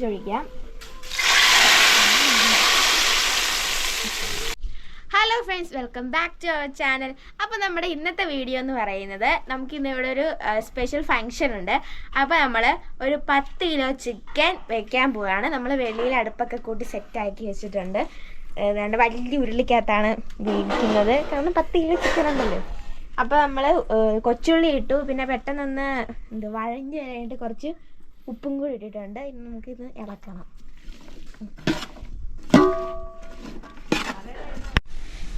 താളിച്ചൊഴിക്കാം hello friends welcome back to our channel അപ്പോൾ നമ്മുടെ ഇന്നത്തെ വീഡിയോ എന്ന് പറയുന്നത് നമുക്ക് ഇന്ന് ഇവിടെ ഒരു സ്പെഷ്യൽ ഫംഗ്ഷൻ ഉണ്ട്. അപ്പോൾ നമ്മൾ ഒരു പത്ത് കിലോ ചിക്കൻ വെക്കാൻ പോവുകയാണ് നമ്മൾ വെളിയിൽ അടുപ്പൊക്കെ കൂട്ടി സെറ്റാക്കി വെച്ചിട്ടുണ്ട്. ഏതാണ്ട് വലിയ ഉരുളിക്കകത്താണ് വേവിക്കുന്നത്. കാരണം പത്ത് കിലോ ചിക്കൻ ഉണ്ടല്ലോ. അപ്പോൾ നമ്മൾ കൊച്ചുള്ളി ഇട്ടു. പിന്നെ പെട്ടെന്നൊന്ന് എന്ത് വഴഞ്ഞു വരാനായിട്ട് കുറച്ച് ഉപ്പും കൂടി ഇട്ടിട്ടുണ്ട്. ഇനി നമുക്കിത് ഇളക്കണം.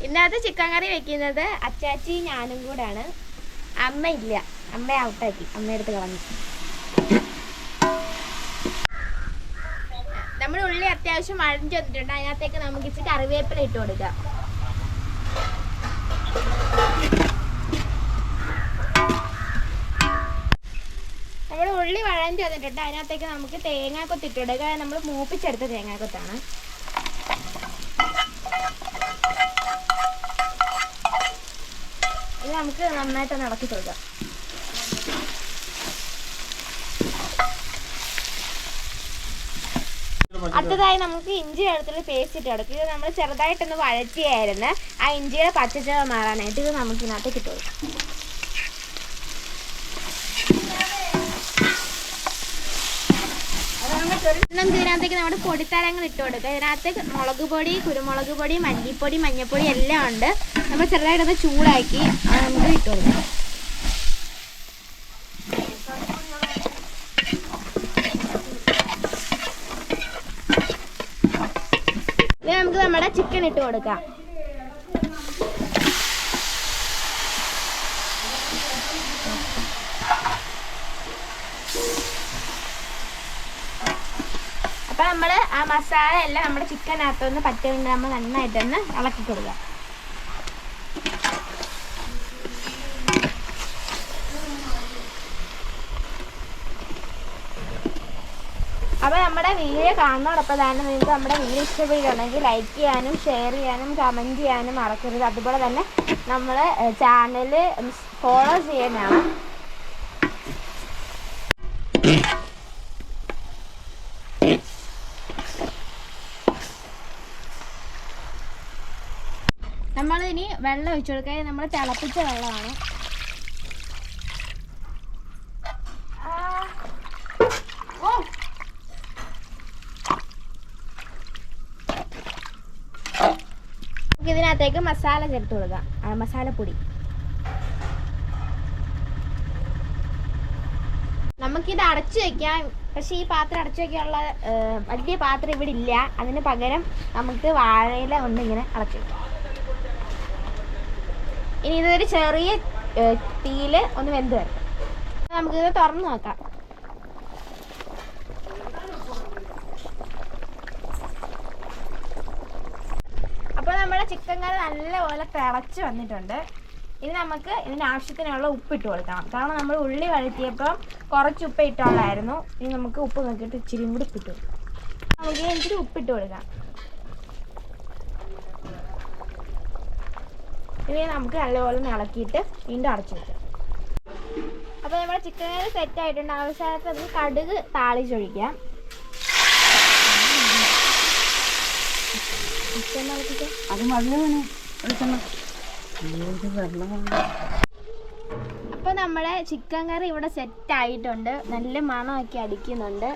ഇന്നത്തെ ചിക്കൻ കറി വെക്കുന്നത് അച്ചാച്ചി ഞാനും കൂടാണ്. അമ്മ ഇല്ല. അമ്മ ഔട്ടാക്കി അമ്മ എടുത്ത് കളഞ്ഞു. നമ്മുടെ ഉള്ളി അത്യാവശ്യം വഴഞ്ഞു വന്നിട്ടുണ്ട്. അതിനകത്തേക്ക് നമുക്ക് ഇച്ചിരി കറിവേപ്പില ഇട്ട് കൊടുക്കാം. വഴഞ്ഞു വന്നിട്ടുണ്ട്. അതിനകത്തേക്ക് നമുക്ക് തേങ്ങ ഇട്ട് കൊടുക്കുക നമ്മൾ മൂപ്പിച്ചെടുത്ത തേങ്ങാക്കൊത്താണ്. ഇത് നമുക്ക് നന്നായിട്ട് ഇളക്കി കൊടുക്കാം. അടുത്തതായി നമുക്ക് ഇഞ്ചി വെളുത്തുള്ളി പേസ്റ്റ് ഇട്ട് കൊടുക്കും. ഇത് നമ്മൾ ചെറുതായിട്ടൊന്ന് വഴറ്റിയായിരുന്നു. ആ ഇഞ്ചിയുടെ പച്ചച്ചവ മാറാനായിട്ട് ഇത് നമുക്ക് ഇതിനകത്തേക്ക് ഇട്ട് കൊടുക്കാം നമുക്ക് ഇതിനകത്തേക്ക് നമ്മുടെ പൊടിത്തരങ്ങൾ ഇട്ട് കൊടുക്കുക. ഇതിനകത്ത് മുളക് പൊടി കുരുമുളക് പൊടി മല്ലിപ്പൊടി മഞ്ഞൾപ്പൊടി എല്ലാം ഉണ്ട്. നമ്മൾ ചെറുതായിട്ടൊന്ന് ചൂടാക്കി നമുക്ക് ഇട്ട് കൊടുക്കാം. ഇത് നമുക്ക് നമ്മുടെ ചിക്കൻ ഇട്ട് കൊടുക്കാം. അപ്പൊ നമ്മൾ ആ മസാല എല്ലാം നമ്മുടെ ചിക്കനകത്തൊന്ന് പറ്റുന്നുണ്ട് നമ്മൾ നന്നായിട്ടൊന്ന് ഇളക്കി കൊടുക്കാം. അപ്പൊ നമ്മുടെ വീഡിയോ കാണുന്നതോടൊപ്പം തന്നെ നിങ്ങൾക്ക് നമ്മുടെ വീഡിയോ ഇഷ്ടപ്പെടുകയാണെങ്കിൽ ലൈക്ക് ചെയ്യാനും ഷെയർ ചെയ്യാനും കമന്റ് ചെയ്യാനും മറക്കരുത്. അതുപോലെ തന്നെ നമ്മൾ ചാനൽ ഫോളോ ചെയ്യാനാണ് നമ്മൾ ഇനി വെള്ളം ഒഴിച്ചു കൊടുക്കുക നമ്മൾ തിളപ്പിച്ച വെള്ളമാണ്. ഇതിനകത്തേക്ക് മസാല ചേർത്ത് കൊടുക്കാം. മസാലപ്പൊടി. നമുക്കിത് അടച്ചു വെക്കാം. പക്ഷെ ഈ പാത്രം അടച്ചു വെക്കാനുള്ള വലിയ പാത്രം ഇവിടെ ഇല്ല. അതിന് പകരം നമുക്ക് വാഴയില ഒന്നിങ്ങനെ അടച്ചു വെക്കാം. ഇനി ഇതൊരു ചെറിയ തീയിൽ ഒന്ന് വെന്ത് നമുക്ക് നമുക്കിത് തുറന്നു നോക്കാം. അപ്പോൾ നമ്മുടെ ചിക്കൻ കറി നല്ലപോലെ തിളച്ച് വന്നിട്ടുണ്ട്. ഇനി നമുക്ക് ഇതിന് ആവശ്യത്തിനുള്ള ഉപ്പ് ഇട്ട് കൊടുക്കണം. കാരണം നമ്മൾ ഉള്ളി വഴറ്റിയപ്പം കുറച്ച് ഉപ്പ് ഇട്ടുള്ളായിരുന്നു ഇനി നമുക്ക് ഉപ്പ് നോക്കിയിട്ട് ഇച്ചിരി കൂടി ഉപ്പിട്ട് കൊടുക്കാം. നമുക്ക് ഇച്ചിരി ഉപ്പിട്ട് കൊടുക്കാം. ഇനി നമുക്ക് നല്ലപോലെ ഇളക്കിയിട്ട് വീണ്ടും അടച്ചു വെക്കാം. അപ്പോൾ നമ്മുടെ ചിക്കൻ കറി സെറ്റ് ആയിട്ടുണ്ട്. അവസാനത്ത് നമുക്ക് കടുക് താളിച്ചൊഴിക്കാം. അത് മതിയാണ് വെളിച്ചെണ്ണ. ഏത് വെള്ളമാണ് അപ്പൊ നമ്മുടെ ചിക്കൻ കറി ഇവിടെ സെറ്റ് ആയിട്ടുണ്ട്. നല്ല മണമൊക്കെ അടിക്കുന്നുണ്ട്.